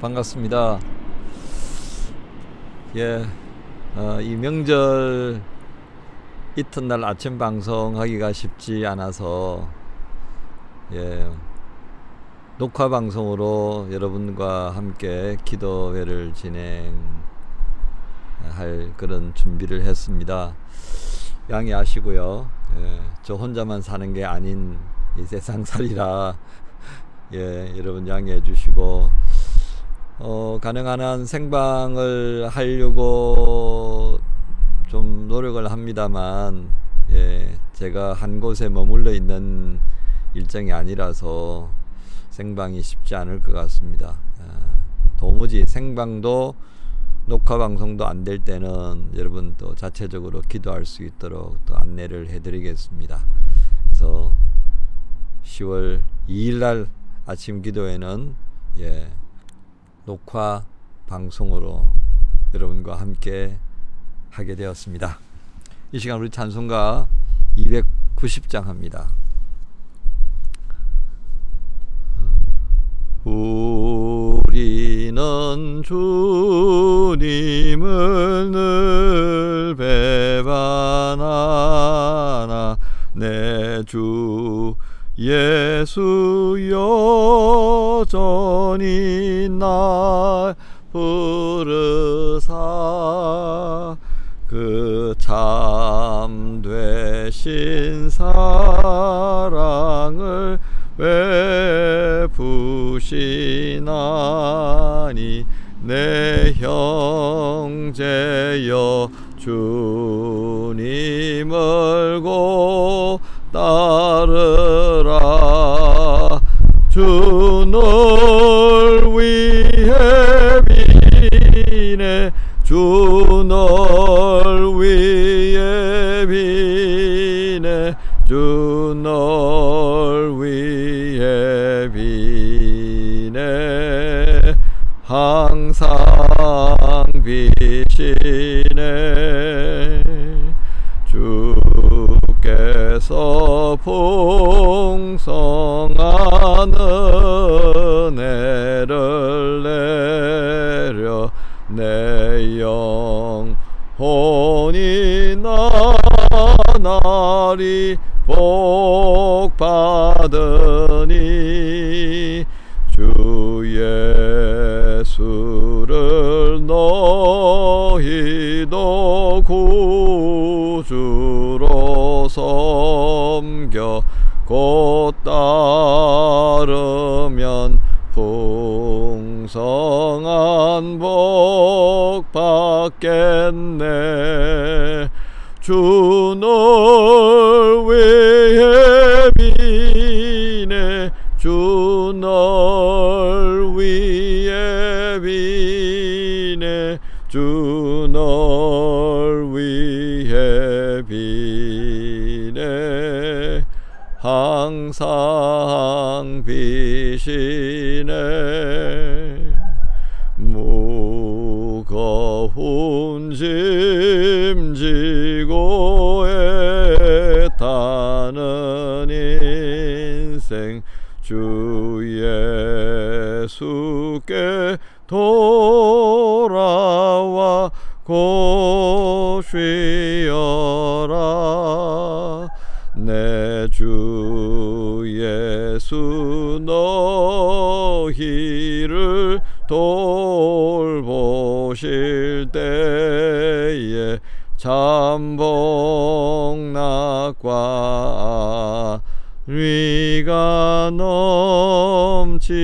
반갑습니다. 예, 어, 이 명절 이튿날 아침 방송하기가 쉽지 않아서 예, 녹화 방송으로 여러분과 함께 기도회를 진행할 그런 준비를 했습니다. 양해하시고요. 예, 저 혼자만 사는 게 아닌 이 세상살이라 예, 여러분 양해해 주시고 어, 가능한 한 생방을 하려고 좀 노력을 합니다만 예, 제가 한 곳에 머물러 있는 일정이 아니라서 생방이 쉽지 않을 것 같습니다. 아, 도무지 생방도 녹화 방송도 안 될 때는 여러분 또 자체적으로 기도할 수 있도록 또 안내를 해드리겠습니다. 그래서 10월 2일 날 아침 기도회는 예, 녹화 방송으로 여러분과 함께 하게 되었습니다. 이 시간 우리 찬송가 290장 합니다. 우리는 주님을 늘 배반하나 내 주 예수 여 전히 날 부르사 그 참 되신 사랑을 베푸시나니 내 형제여 주님을 고 비네. 항상 비시네. 주께서 풍성한 은혜를 내려 내 영혼이 나날이 복 받으 주 널 위해 위해 비네 항상 비시네 무거운 짐 지고 애 예수께 돌아와 곧 쉬어라. 내 주 예수 너희를 돌보실 때에 참복낙과 위가 넘치겠네.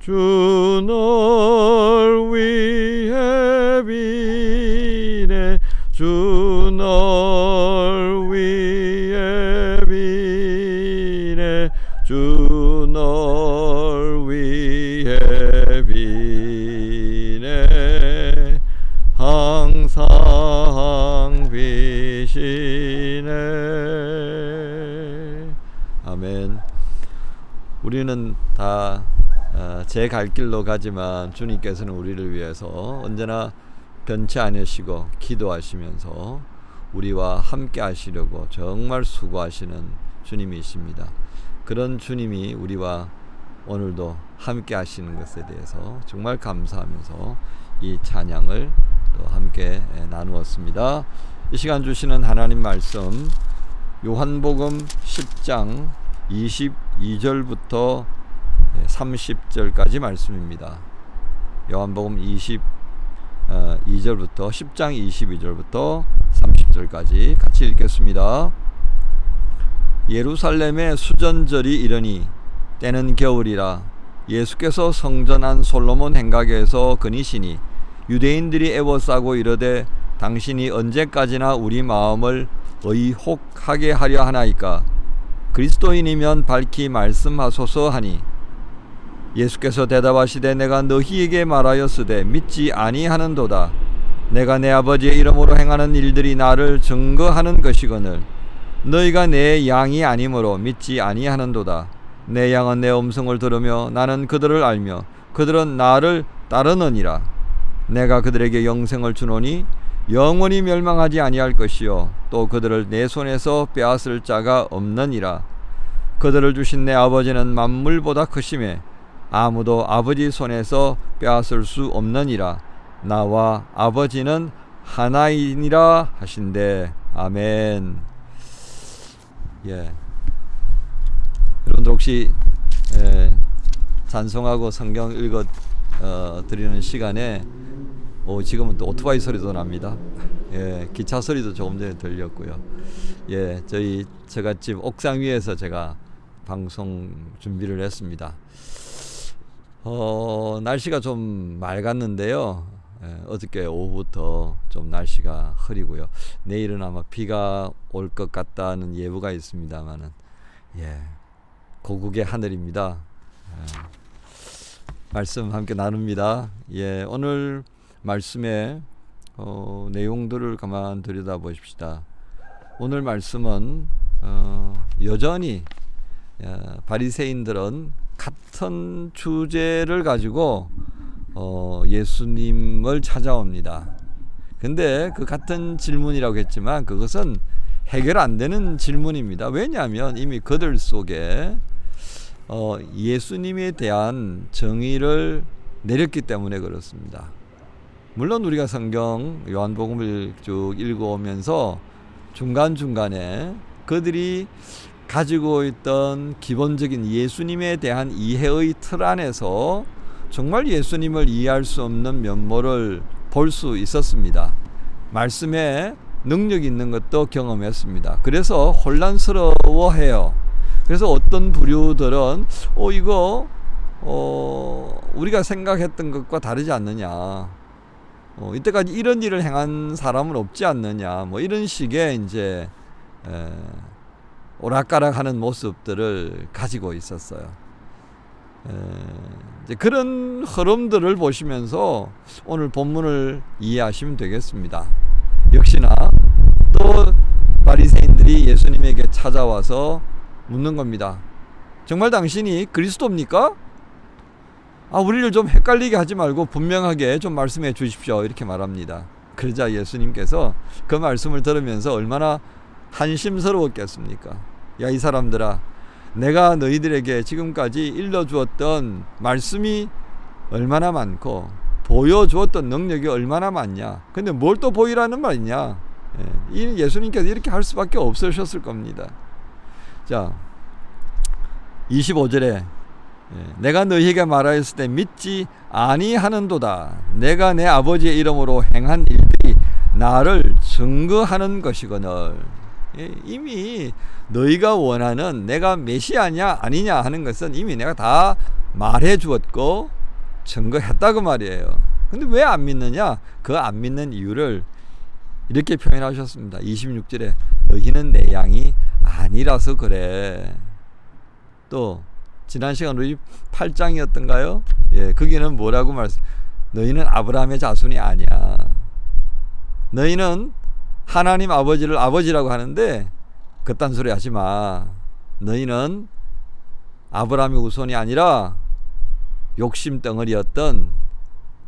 주널 위해 비네. 주 우리는 다 제갈 길로 가지만 주님께서는 우리를 위해서 언제나 변치 않으시고 기도하시면서 우리와 함께 하시려고 정말 수고하시는 주님이십니다. 그런 주님이 우리와 오늘도 함께 하시는 것에 대해서 정말 감사하면서 이 찬양을 또 함께 나누었습니다. 이 시간 주시는 하나님 말씀 요한복음 10장 22절부터 30절까지 말씀입니다. 요한복음 20 어, 2절부터 10장 22절부터 30절까지 같이 읽겠습니다. 예루살렘에 수전절이 이르니 때는 겨울이라 예수께서 성전 안 솔로몬 행각에서 거니시니 유대인들이 애워싸고 이르되 당신이 언제까지나 우리 마음을 의혹하게 하려 하나이까 그리스도인이면 밝히 말씀하소서 하니 예수께서 대답하시되 내가 너희에게 말하였으되 믿지 아니하는도다. 내가 내 아버지의 이름으로 행하는 일들이 나를 증거하는 것이거늘 너희가 내 양이 아니므로 믿지 아니하는도다. 내 양은 내 음성을 들으며 나는 그들을 알며 그들은 나를 따르느니라. 내가 그들에게 영생을 주노니 영원히 멸망하지 아니할 것이요. 또 그들을 내 손에서 빼앗을 자가 없느니라. 그들을 주신 내 아버지는 만물보다 크심에 아무도 아버지 손에서 빼앗을 수 없느니라. 나와 아버지는 하나이니라 하신대. 아멘. 예. 여러분들 혹시 예, 찬송하고 성경 읽어 어, 드리는 시간에 오, 지금은 또 오토바이 소리도 납니다. 예, 기차 소리도 조금 전에 들렸고요. 예, 저희 저갓집 옥상 위에서 제가 방송 준비를 했습니다. 어, 날씨가 좀 맑았는데요. 예, 어저께 오후부터 좀 날씨가 흐리고요. 내일은 아마 비가 올 것 같다는 예보가 있습니다만은 예, 고국의 하늘입니다. 예, 말씀 함께 나눕니다. 예, 오늘 말씀의 어, 내용들을 가만 들여다 보십시다. 오늘 말씀은 어, 여전히 야, 바리새인들은 같은 주제를 가지고 어, 예수님을 찾아옵니다. 근데 그 같은 질문이라고 했지만 그것은 해결 안 되는 질문입니다. 왜냐하면 이미 그들 속에 어, 예수님에 대한 정의를 내렸기 때문에 그렇습니다. 물론 우리가 성경 요한복음을 쭉 읽어오면서 중간중간에 그들이 가지고 있던 기본적인 예수님에 대한 이해의 틀 안에서 정말 예수님을 이해할 수 없는 면모를 볼 수 있었습니다. 말씀에 능력 있는 것도 경험했습니다. 그래서 혼란스러워해요. 그래서 어떤 부류들은 어 이거 어 우리가 생각했던 것과 다르지 않느냐. 어 이때까지 이런 일을 행한 사람은 없지 않느냐. 뭐 이런 식의 이제 에, 오락가락하는 모습들을 가지고 있었어요. 에, 이제 그런 흐름들을 보시면서 오늘 본문을 이해하시면 되겠습니다. 역시나 또 바리새인들이 예수님에게 찾아와서 묻는 겁니다. 정말 당신이 그리스도입니까? 아, 우리를 좀 헷갈리게 하지 말고 분명하게 좀 말씀해 주십시오. 이렇게 말합니다. 그러자 예수님께서 그 말씀을 들으면서 얼마나 한심스러웠겠습니까? 야, 이 사람들아, 내가 너희들에게 지금까지 일러주었던 말씀이 얼마나 많고 보여주었던 능력이 얼마나 많냐. 근데 뭘 또 보이라는 말이냐. 예, 이 예수님께서 이렇게 할 수밖에 없으셨을 겁니다. 자, 25절에 예, 내가 너희에게 말하였을 때 믿지 아니하는도다. 내가 내 아버지의 이름으로 행한 일들이 나를 증거하는 것이거늘. 예, 이미 너희가 원하는 내가 메시아냐 아니냐 하는 것은 이미 내가 다 말해 주었고 증거했다고 말이에요. 근데 왜 안 믿느냐? 그 안 믿는 이유를 이렇게 표현하셨습니다. 26절에 너희는 내 양이 아니라서 그래. 또 지난 시간 우리 8장이었던가요? 예, 거기는 뭐라고 말씀? 너희는 아브라함의 자손이 아니야. 너희는 하나님 아버지를 아버지라고 하는데 그딴 소리 하지 마. 너희는 아브라함의 후손이 아니라 욕심 덩어리였던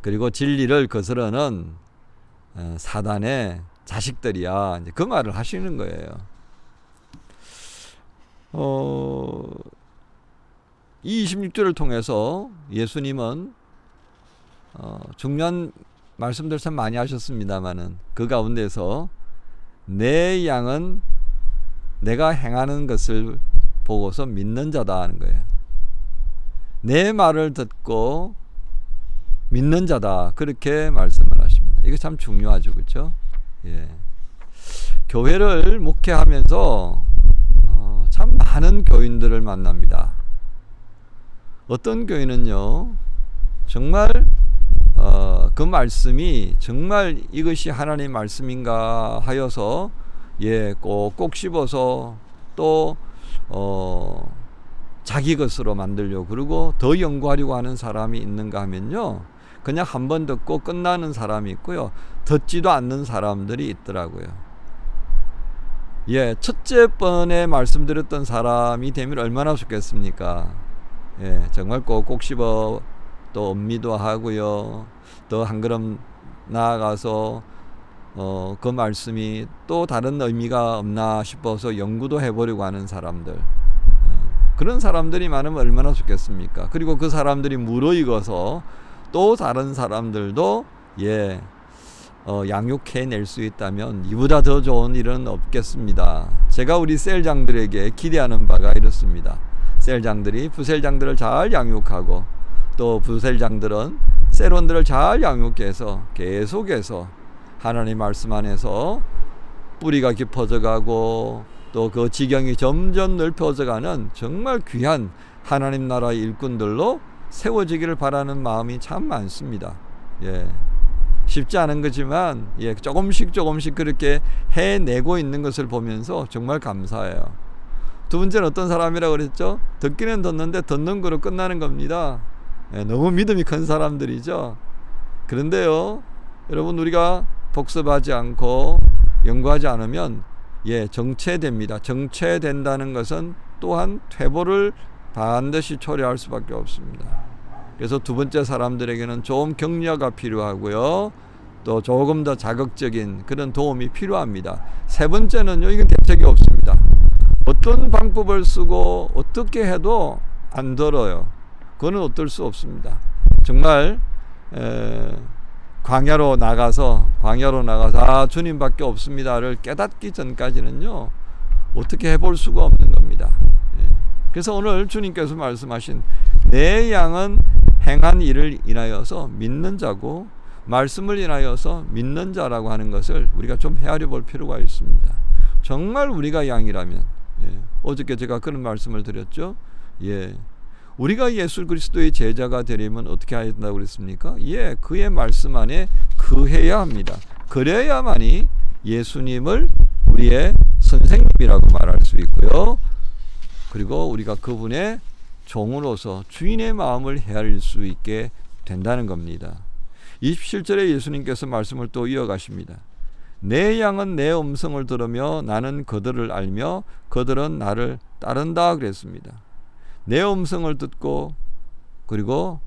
그리고 진리를 거스르는 어, 사단의 자식들이야. 그 말을 하시는 거예요. 어, 이 26절을 통해서 예수님은 어, 중요한 말씀들 참 많이 하셨습니다만은 그 가운데서 내 양은 내가 행하는 것을 보고서 믿는 자다 하는 거예요. 내 말을 듣고 믿는 자다 그렇게 말씀을 하십니다. 이거 참 중요하죠, 그렇죠? 예. 교회를 목회하면서 어, 참 많은 교인들을 만납니다. 어떤 교인은요, 정말 어, 그 말씀이 정말 이것이 하나님 말씀인가 하여서 예, 꼭 꼭 씹어서 또 어, 자기 것으로 만들려고 그러고 더 연구하려고 하는 사람이 있는가 하면요. 그냥 한 번 듣고 끝나는 사람이 있고요. 듣지도 않는 사람들이 있더라고요. 예, 첫째 번에 말씀드렸던 사람이 되면 얼마나 좋겠습니까? 예, 정말 꼭꼭 씹어 또 음미도 하고요. 더 한 걸음 나아가서 어, 그 말씀이 또 다른 의미가 없나 싶어서 연구도 해보려고 하는 사람들. 어, 그런 사람들이 많으면 얼마나 좋겠습니까? 그리고 그 사람들이 무르익어서 또 다른 사람들도 예, 어, 양육해낼 수 있다면 이보다 더 좋은 일은 없겠습니다. 제가 우리 셀장들에게 기대하는 바가 이렇습니다. 셀장들이 부셀장들을 잘 양육하고 또 부셀장들은 세론들을 잘 양육해서 계속해서 하나님 말씀 안에서 뿌리가 깊어져 가고 또 그 지경이 점점 넓혀져 가는 정말 귀한 하나님 나라의 일꾼들로 세워지기를 바라는 마음이 참 많습니다. 예. 쉽지 않은 거지만 예, 조금씩 조금씩 그렇게 해내고 있는 것을 보면서 정말 감사해요. 두 번째는 어떤 사람이라고 그랬죠? 듣기는 듣는데 듣는 거로 끝나는 겁니다. 예, 너무 믿음이 큰 사람들이죠. 그런데요, 여러분 우리가 복습하지 않고 연구하지 않으면 예 정체됩니다. 정체된다는 것은 또한 퇴보를 반드시 초래할 수밖에 없습니다. 그래서 두 번째 사람들에게는 좀 격려가 필요하고요. 또 조금 더 자극적인 그런 도움이 필요합니다. 세 번째는요, 이건 대책이 없습니다. 어떤 방법을 쓰고 어떻게 해도 안 들어요. 그거는 어떨 수 없습니다. 정말 에, 광야로 나가서 광야로 나가서 아 주님밖에 없습니다를 깨닫기 전까지는요 어떻게 해볼 수가 없는 겁니다. 예. 그래서 오늘 주님께서 말씀하신 내 양은 행한 일을 인하여서 믿는 자고 말씀을 인하여서 믿는 자라고 하는 것을 우리가 좀 헤아려 볼 필요가 있습니다. 정말 우리가 양이라면 예. 어저께 제가 그런 말씀을 드렸죠. 예. 우리가 예수 그리스도의 제자가 되려면 어떻게 해야 된다고 그랬습니까? 예, 그의 말씀 안에 그해야 합니다. 그래야만이 예수님을 우리의 선생님이라고 말할 수 있고요. 그리고 우리가 그분의 종으로서 주인의 마음을 헤아릴 수 있게 된다는 겁니다. 27절에 예수님께서 말씀을 또 이어가십니다. 내 양은 내 음성을 들으며 나는 그들을 알며 그들은 나를 따른다 그랬습니다. 내 음성을 듣고 그리고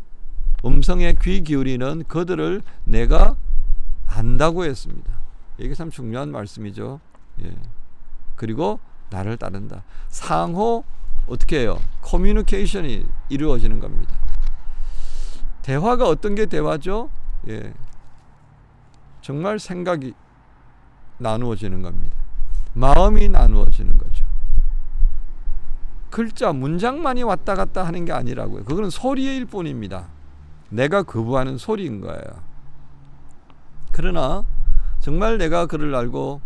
음성에 귀 기울이는 그들을 내가 안다고 했습니다. 이게 참 중요한 말씀이죠. 예. 그리고 나를 따른다. 상호 어떻게 해요? 커뮤니케이션이 이루어지는 겁니다. 대화가 어떤 게 대화죠? 예. 정말 생각이 나누어지는 겁니다. 마음이 나누어지는 거죠. 글자, 문장만이 왔다 갔다 하는 게 아니라고요. 그거는 소리일 뿐입니다. 내가 거부하는 소리인 거예요. 그러나 정말 내가 그를 알고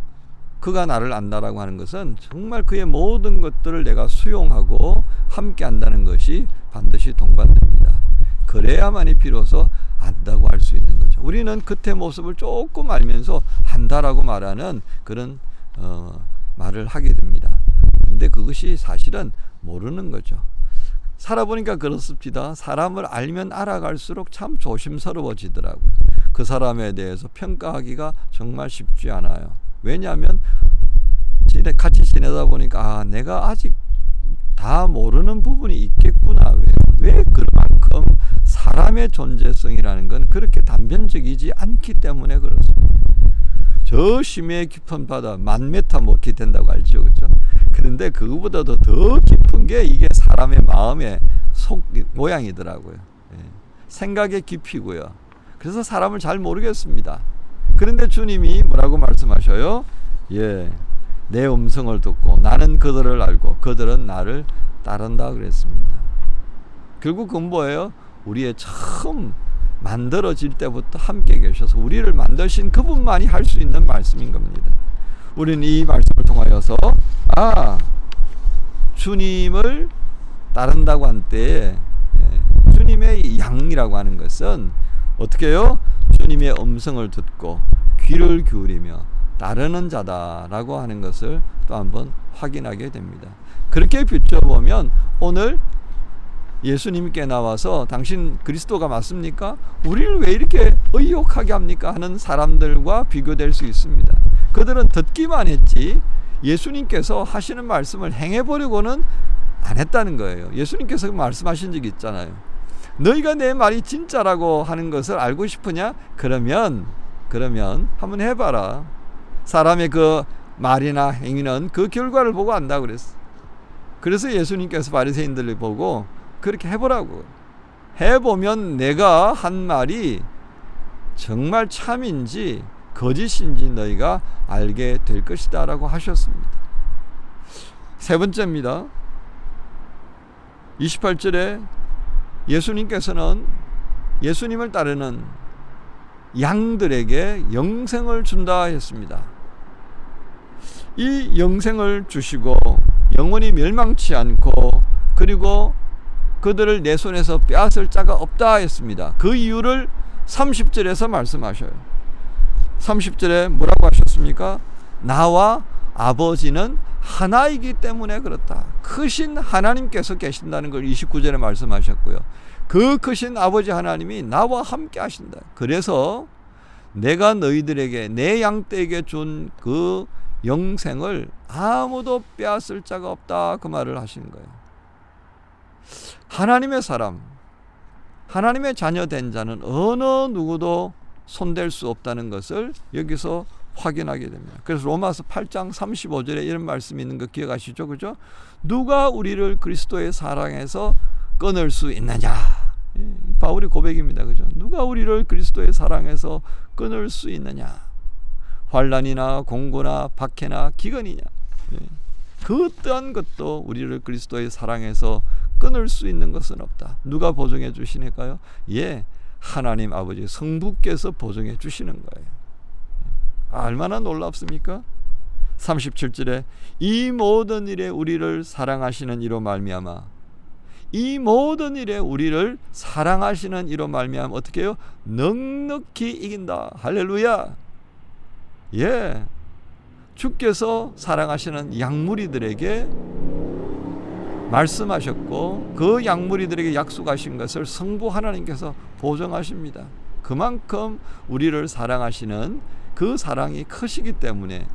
그가 나를 안다라고 하는 것은 정말 그의 모든 것들을 내가 수용하고 함께 한다는 것이 반드시 동반됩니다. 그래야만이 비로소 안다고 할 수 있는 거죠. 우리는 그때 모습을 조금 알면서 안다라고 말하는 그런 어, 말을 하게 됩니다. 근데 그것이 사실은 모르는 거죠. 살아보니까 그렇습니다. 사람을 알면 알아갈수록 참 조심스러워지더라고요. 그 사람에 대해서 평가하기가 정말 쉽지 않아요. 왜냐하면 같이 지내다 보니까 아, 내가 아직 다 모르는 부분이 있겠구나. 왜, 왜 그만큼 사람의 존재성이라는 건 그렇게 단변적이지 않기 때문에 그렇습니다. 저 심해 깊은 바다 만 메타 못기 된다고 알죠, 그렇죠? 그런데 그거보다도 더 깊은 게 이게 사람의 마음의 속 모양이더라고요. 예. 생각의 깊이고요. 그래서 사람을 잘 모르겠습니다. 그런데 주님이 뭐라고 말씀하셔요? 예, 내 음성을 듣고 나는 그들을 알고 그들은 나를 따른다 그랬습니다. 결국 그건 뭐예요? 우리의 처음 만들어질 때부터 함께 계셔서 우리를 만드신 그분만이 할 수 있는 말씀인 겁니다. 우리는 이 말씀을 통하여서 아 주님을 따른다고 한 때에 예, 주님의 양이라고 하는 것은 어떻게요? 주님의 음성을 듣고 귀를 기울이며 따르는 자다라고 하는 것을 또 한번 확인하게 됩니다. 그렇게 비춰보면 오늘 예수님께 나와서 당신 그리스도가 맞습니까? 우리를 왜 이렇게 의욕하게 합니까? 하는 사람들과 비교될 수 있습니다. 그들은 듣기만 했지 예수님께서 하시는 말씀을 행해보려고는 안 했다는 거예요. 예수님께서 말씀하신 적이 있잖아요. 너희가 내 말이 진짜라고 하는 것을 알고 싶으냐? 그러면 그러면 한번 해봐라. 사람의 그 말이나 행위는 그 결과를 보고 안다 그랬어. 그래서 예수님께서 바리새인들을 보고 그렇게 해보라고. 해보면 내가 한 말이 정말 참인지 거짓인지 너희가 알게 될 것이다 라고 하셨습니다. 세 번째입니다. 28절에 예수님께서는 예수님을 따르는 양들에게 영생을 준다 했습니다. 이 영생을 주시고 영원히 멸망치 않고 그리고 그들을 내 손에서 빼앗을 자가 없다 했습니다. 그 이유를 30절에서 말씀하셔요. 30절에 뭐라고 하셨습니까? 나와 아버지는 하나이기 때문에 그렇다. 크신 하나님께서 계신다는 걸 29절에 말씀하셨고요. 그 크신 아버지 하나님이 나와 함께 하신다. 그래서 내가 너희들에게 내 양떼에게 준 그 영생을 아무도 빼앗을 자가 없다. 그 말을 하신 거예요. 하나님의 사람, 하나님의 자녀 된 자는 어느 누구도 손댈 수 없다는 것을 여기서 확인하게 됩니다. 그래서 로마서 8장 35절에 이런 말씀이 있는 거 기억하시죠? 그죠? 누가 우리를 그리스도의 사랑에서 끊을 수 있느냐? 예, 바울의 고백입니다. 그죠? 누가 우리를 그리스도의 사랑에서 끊을 수 있느냐? 환란이나 공고나 박해나 기근이냐? 예. 그 어떠한 것도 우리를 그리스도의 사랑에서 끊을 수 있는 것은 없다. 누가 보증해 주시니까요? 예, 하나님 아버지 성부께서 보증해 주시는 거예요. 아, 얼마나 놀랍습니까? 37절에 이 모든 일에 우리를 사랑하시는 이로 말미암아 이 모든 일에 우리를 사랑하시는 이로 말미암아 어떻게 해요? 넉넉히 이긴다. 할렐루야. 예. 주께서 사랑하시는 양무리들에게 말씀하셨고 그 양무리들에게 약속하신 것을 성부 하나님께서 보정하십니다. 그만큼 우리를 사랑하시는 그 사랑이 크시기 때문에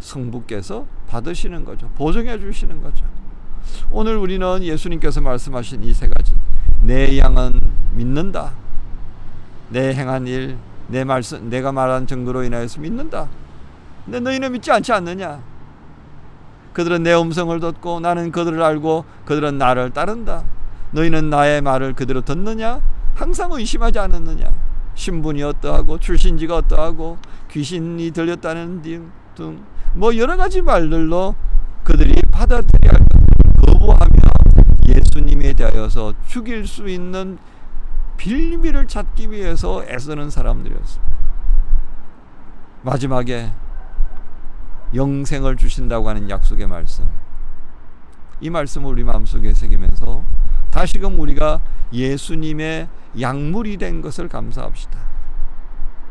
성부께서 받으시는 거죠. 보정해 주시는 거죠. 오늘 우리는 예수님께서 말씀하신 이 세 가지. 내 양은 믿는다. 내 행한 일, 내 말씀, 내가 말한 증거로 인하여서 믿는다. 근데 너희는 믿지 않지 않느냐? 그들은 내 음성을 듣고 나는 그들을 알고 그들은 나를 따른다. 너희는 나의 말을 그대로 듣느냐? 항상 의심하지 않았느냐? 신분이 어떠하고 출신지가 어떠하고 귀신이 들렸다는 등 뭐 여러 가지 말들로 그들이 것을 거부하며 예수님에 대하여서 죽일 수 있는 빌미를 찾기 위해서 애쓰는 사람들이었습니다. 마지막에 영생을 주신다고 하는 약속의 말씀. 이 말씀을 우리 마음속에 새기면서 다시금 우리가 예수님의 약물이 된 것을 감사합시다.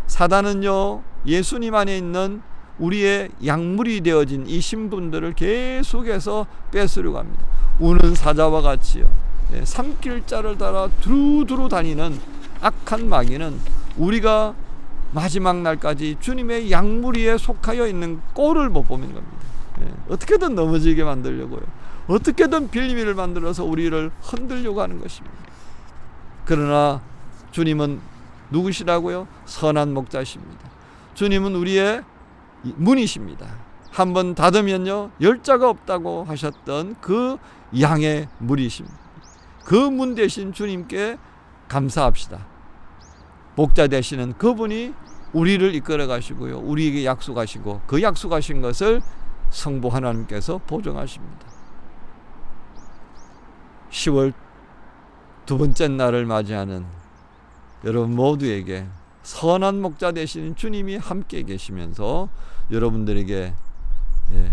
사단은요, 예수님 안에 있는 우리의 약물이 되어진 이 신분들을 계속해서 뺏으려고 합니다. 우는 사자와 같이요. 예, 산길자를 따라 두루두루 다니는 악한 마귀는 우리가 마지막 날까지 주님의 양무리에 속하여 있는 꼴을 못 보는 겁니다. 예, 어떻게든 넘어지게 만들려고요. 어떻게든 빌미를 만들어서 우리를 흔들려고 하는 것입니다. 그러나 주님은 누구시라고요? 선한 목자십니다. 주님은 우리의 문이십니다. 한번 닫으면요 열자가 없다고 하셨던 그 양의 물이십니다. 그 문 대신 주님께 감사합시다. 목자 되시는 그분이 우리를 이끌어 가시고요. 우리에게 약속하시고 그 약속하신 것을 성부 하나님께서 보정하십니다. 10월 두 번째 날을 맞이하는 여러분 모두에게 선한 목자 되시는 주님이 함께 계시면서 여러분들에게 예,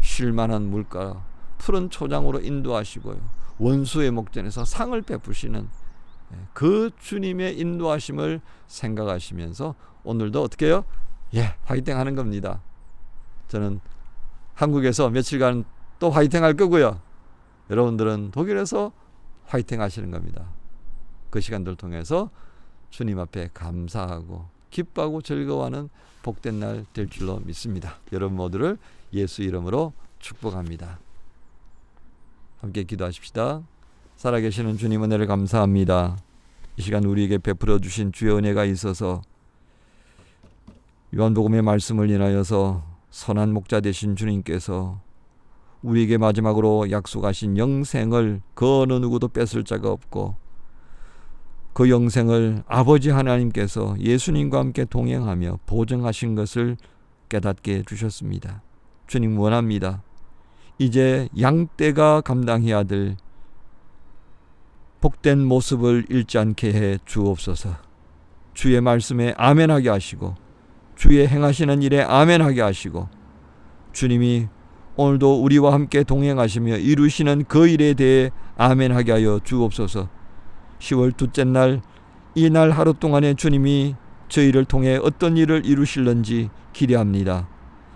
쉴만한 물가 푸른 초장으로 인도하시고요. 원수의 목전에서 상을 베푸시는 예, 그 주님의 인도하심을 생각하시면서 오늘도 어떻게 해요? 예, 화이팅 하는 겁니다. 저는 한국에서 며칠간 또 화이팅 할 거고요. 여러분들은 독일에서 화이팅 하시는 겁니다. 그 시간들 통해서 주님 앞에 감사하고 기뻐하고 즐거워하는 복된 날 될 줄로 믿습니다. 여러분 모두를 예수 이름으로 축복합니다. 함께 기도하십시다. 살아계시는 주님 은혜를 감사합니다. 이 시간 우리에게 베풀어 주신 주의 은혜가 있어서 요한복음의 말씀을 인하여서 선한 목자 되신 주님께서 우리에게 마지막으로 약속하신 영생을 그 어느 누구도 뺏을 자가 없고 그 영생을 아버지 하나님께서 예수님과 함께 동행하며 보증하신 것을 깨닫게 해주셨습니다. 주님 원합니다. 이제 양떼가 감당해야 될 복된 모습을 잃지 않게 해 주옵소서. 주의 말씀에 아멘하게 하시고 주의 행하시는 일에 아멘하게 하시고 주님이 오늘도 우리와 함께 동행하시며 이루시는 그 일에 대해 아멘하게 하여 주옵소서. 10월 둘째 날 이 날 하루 동안에 주님이 저희를 통해 어떤 일을 이루실는지 기대합니다.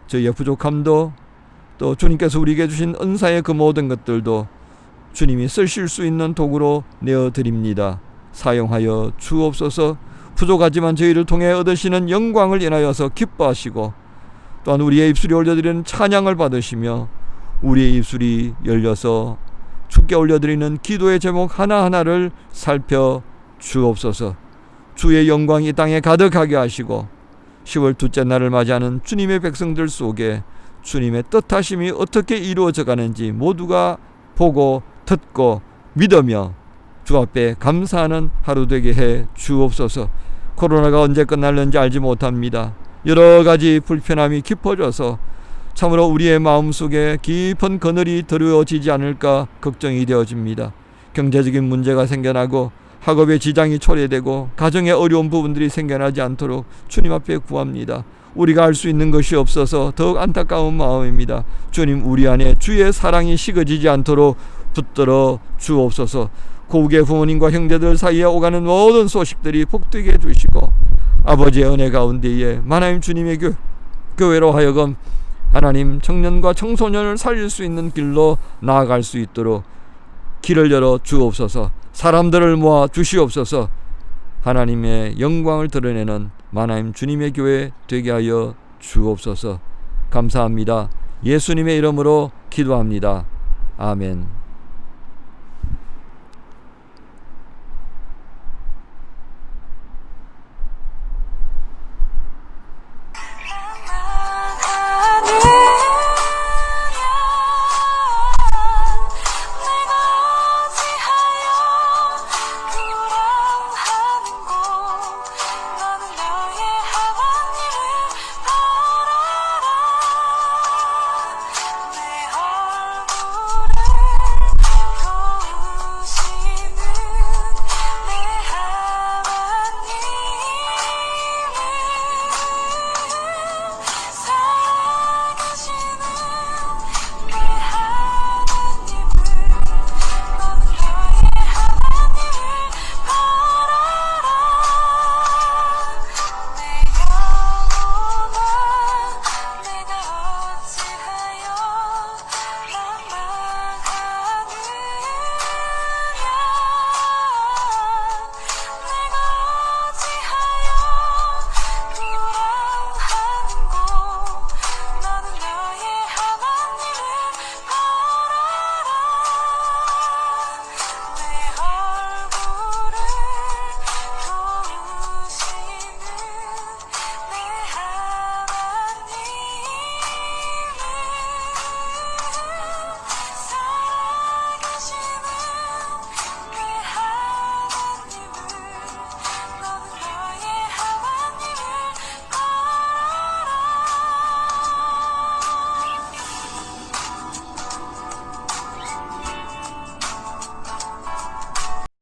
저희의 부족함도 또 주님께서 우리에게 주신 은사의 그 모든 것들도 주님이 쓰실 수 있는 도구로 내어 드립니다. 사용하여 주옵소서. 부족하지만 저희를 통해 얻으시는 영광을 인하여서 기뻐하시고 또한 우리의 입술이 올려드리는 찬양을 받으시며 우리의 입술이 열려서 주께 올려드리는 기도의 제목 하나하나를 살펴 주옵소서. 주의 영광이 이 땅에 가득하게 하시고 10월 둘째 날을 맞이하는 주님의 백성들 속에 주님의 뜻하심이 어떻게 이루어져 가는지 모두가 보고 듣고 믿으며 주 앞에 감사하는 하루 되게 해 주옵소서. 코로나가 언제 끝날는지 알지 못합니다. 여러 가지 불편함이 깊어져서 참으로 우리의 마음 속에 깊은 그늘이 드러워지지 않을까 걱정이 되어집니다. 경제적인 문제가 생겨나고 학업에 지장이 초래되고 가정에 어려운 부분들이 생겨나지 않도록 주님 앞에 구합니다. 우리가 할수 있는 것이 없어서 더욱 안타까운 마음입니다. 주님 우리 안에 주의 사랑이 식어지지 않도록 붙들어 주옵소서. 고국의 부모님과 형제들 사이에 오가는 모든 소식들이 복되게 해주시고 아버지의 은혜 가운데에 하나님 주님의 교, 교회로 하여금 하나님 청년과 청소년을 살릴 수 있는 길로 나아갈 수 있도록 길을 열어 주옵소서. 사람들을 모아 주시옵소서. 하나님의 영광을 드러내는 하나님 주님의 교회 되게 하여 주옵소서. 감사합니다. 예수님의 이름으로 기도합니다. 아멘.